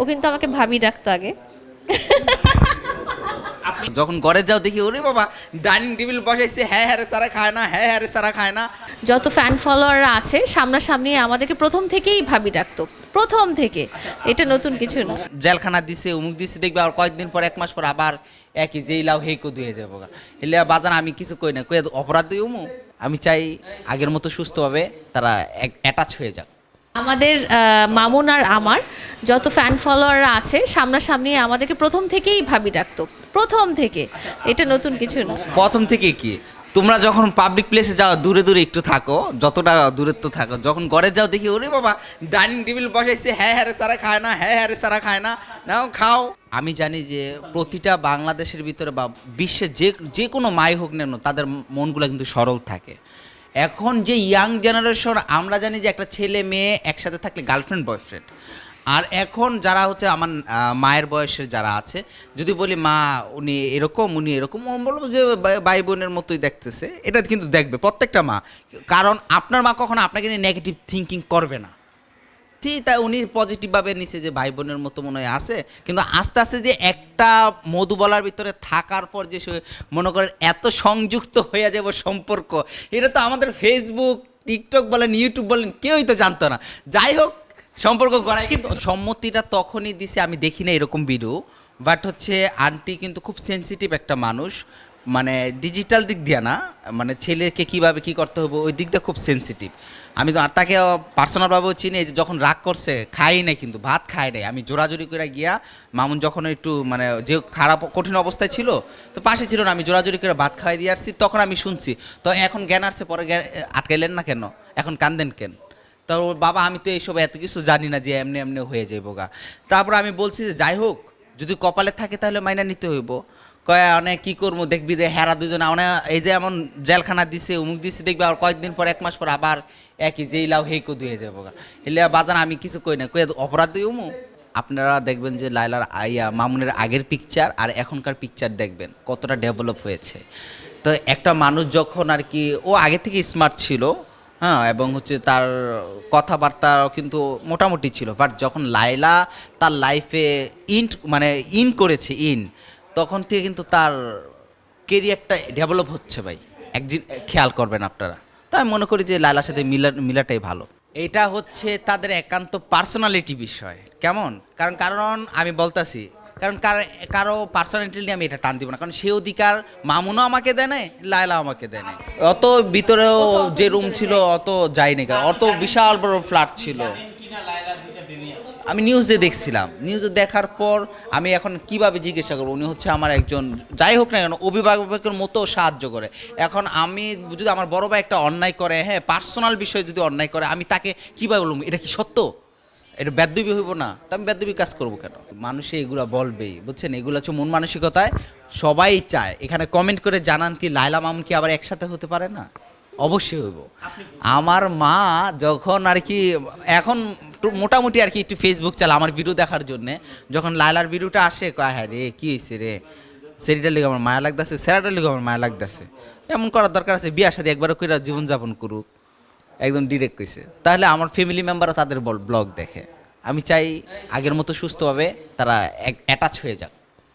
ও কিন্তু আমাকে ভাবি ডাকতো আগে। যখন ঘরে যাও দেখি ওরে বাবা ডাইনিং টেবিল বসাইছে হ্যাঁ হ্যাঁ সারা খায় না হ্যাঁ হ্যাঁ সারা খায় না। যত ফ্যান ফলোয়াররা আছে সামনাসামনি আমাদেরকে প্রথম থেকেই ভাবি ডাকতো। প্রথম থেকে। এটা নতুন কিছু না। জেলখানা দিছে উমুক দিছে দেখবে আর কয়েকদিন পর এক মাস পর আবার একই যেই লাও হেই কো ধুয়ে যাব এলে বাজান আমি কিছু কই না কই অপরাধ দিই উমু আমি চাই আগের মতো সুস্থভাবে তারা অ্যাটাচ হয়ে যাক। আমাদের মামুন আর আমার যত ফ্যান ফলোয়াররা আছে, সামনাসামনি আমাদেরকে প্রথম থেকেই ভাবি ডাকতো। প্রথম থেকে। এটা নতুন কিছু না। প্রথম থেকে কি? তোমরা যখন পাবলিক প্লেসে যাও, দূরে দূরে একটু থাকো, যতটা দূরত্ব থাকো, যখন ঘরে যাও দেখি, ওরে বাবা ডাইনিং টেবিল বসাইছে হ্যাঁ হ্যাঁ সারা খায় না হ্যাঁ হ্যাঁ সারা খায় না, নাও খাও। আমি জানি যে প্রতিটা বাংলাদেশের ভিতরে বা বিশ্বের যে যে কোনো মাই হোক না তাদের মনগুলো কিন্তু সরল থাকে। এখন যে ইয়াং জেনারেশন আমরা জানি যে একটা ছেলে মেয়ে একসাথে থাকলে গার্লফ্রেন্ড বয়ফ্রেন্ড আর এখন যারা হচ্ছে আমার মায়ের বয়সের যারা আছে, যদি বলি, মা, উনি এরকম উনি এরকম বলব যে, ভাই বোনের মতোই দেখতেছে। এটা কিন্তু দেখবে প্রত্যেকটা মা। কারণ আপনার মা কখনো আপনাকে নিয়ে নেগেটিভ থিঙ্কিং করবে না। ঠিক তাই উনি পজিটিভভাবে নিছে যে ভাই বোনের মতো মনে হয় আছে। কিন্তু আস্তে আস্তে যে একটা মধুবলার ভিতরে থাকার পর যে মনে করেন এত সংযুক্ত হয়ে যাবে সম্পর্ক এটা তো আমাদের ফেসবুক টিকটক বলেন ইউটিউব বলেন কেউই তো জানতো না। যাই হোক সম্পর্ক করাই কিন্তু সম্মতিটা তখনই দিছে আমি দেখি না এরকম ভিডিও বাট হচ্ছে আন্টি কিন্তু খুব সেনসিটিভ একটা মানুষ। মানে ডিজিটাল দিক দিয়ে না মানে ছেলেকে কীভাবে কি করতে হবে ওই দিকটা খুব সেনসিটিভ আমি তো আর তাকে পার্সোনালভাবেও চিনি যে যখন রাগ করছে, খাই নাই কিন্তু, ভাত খাই নাই। আমি জোরাজোরি করে গিয়া মামুন যখন একটু মানে যে খারাপ, কঠিন অবস্থায় ছিল, তো পাশে ছিল না, আমি জোরাজোরি করে ভাত খাওয়াই দিয়ে আসছি, তখন আমি শুনছি, তো এখন জ্ঞান আসছে, পরে আটকাইলেন না কেন? এখন কান্দেন কেন? তো ওর বাবা, আমি তো এইসব এত কিছু জানি না যে এমনি এমনি হয়ে যাইব গা। তারপর আমি বলছি যে, যাই হোক, যদি কপালে থাকে তাহলে মাইনা নিতে হইব। কয় অনেক কি করব? দেখবি যে হেরা দুজনে অনেক এই যে এমন জেলখানা দিছে, উমুক দিছে, দেখবি আর কয়েকদিন পর, এক মাস পর আবার একই যেই লাও হেই কো ধুয়ে যাব গা। এলে বাজান, আমি কিছু কই না। কই, অপরাধ দিই উমু? আপনারা দেখবেন যে লাইলার আইয়া মামুনের আগের পিকচার আর এখনকার পিকচার দেখবেন, কতটা ডেভেলপ হয়েছে। তো একটা মানুষ যখন আর কি, ও আগে থেকে স্মার্ট ছিল হ্যাঁ এবং হচ্ছে তার কথাবার্তাও কিন্তু মোটামুটি ছিল। বাট যখন লাইলা তার লাইফে ইন মানে ইন করেছে ইন তখন থেকে কিন্তু তার কেরিয়ারটা ডেভেলপ হচ্ছে ভাই। একদিন খেয়াল করবেন আপনারা। তাই আমি মনে করি যে লাইলার সাথে মিলা মিলাটাই ভালো। এটা হচ্ছে তাদের একান্ত পার্সোনালিটি বিষয়। কেমন? কারণ কারণ আমি বলতাছি কারণ কার- কারও পার্সোনালিটি নিয়ে আমি এটা টান দিব না। কারণ সে অধিকার মামুনও আমাকে দেয় নাই লায়লা আমাকে দেয় নাই। অত ভিতরেও যে রুম ছিল অত যায়নি। অত বিশাল বড় ফ্ল্যাট ছিল। আমি নিউজে দেখছিলাম। নিউজে দেখার পর আমি এখন কীভাবে জিজ্ঞাসা করব? উনি হচ্ছে আমার একজন যাই হোক না কেন অভিভাবকের মতো সাহায্য করে। এখন আমি যদি আমার বড় ভাই একটা অন্যায় করে হ্যাঁ পার্সোনাল বিষয়ে যদি অন্যায় করে আমি তাকে কীভাবে বলব? এটা কি সত্য? এটা বেদবি হইব না? তো আমি বেদবি কাজ করব কেন? মানুষে এগুলা বলবেই বুঝছেন? এগুলো হচ্ছে মন মানসিকতায় সবাই চায়। এখানে কমেন্ট করে জানান কি লাইলা মামুন কি আবার একসাথে হতে পারে না? অবশ্যই হইব। আমার মা যখন আর কি এখন মোটামুটি আর কি একটু ফেসবুক চালা আমার ভিডিও দেখার জন্য। যখন লালার ভিডিওটা আসে, কয় হ্যাঁ রে, কী হয়েছে রে? সেরিটার লিগে আমার মায়া লাগতেছে সেরাটার লিগে আমার মায়া লাগতেছে। এমন করার দরকার আছে বিয়ার সাথে একবারও করে জীবনযাপন করুক। একদম ডিরেক্ট কইছে। তাহলে আমার ফ্যামিলি মেম্বারও তাদের ব্লগ দেখে। আমি চাই আগের মতো সুস্থভাবে তারা অ্যাটাচ হয়ে যাক।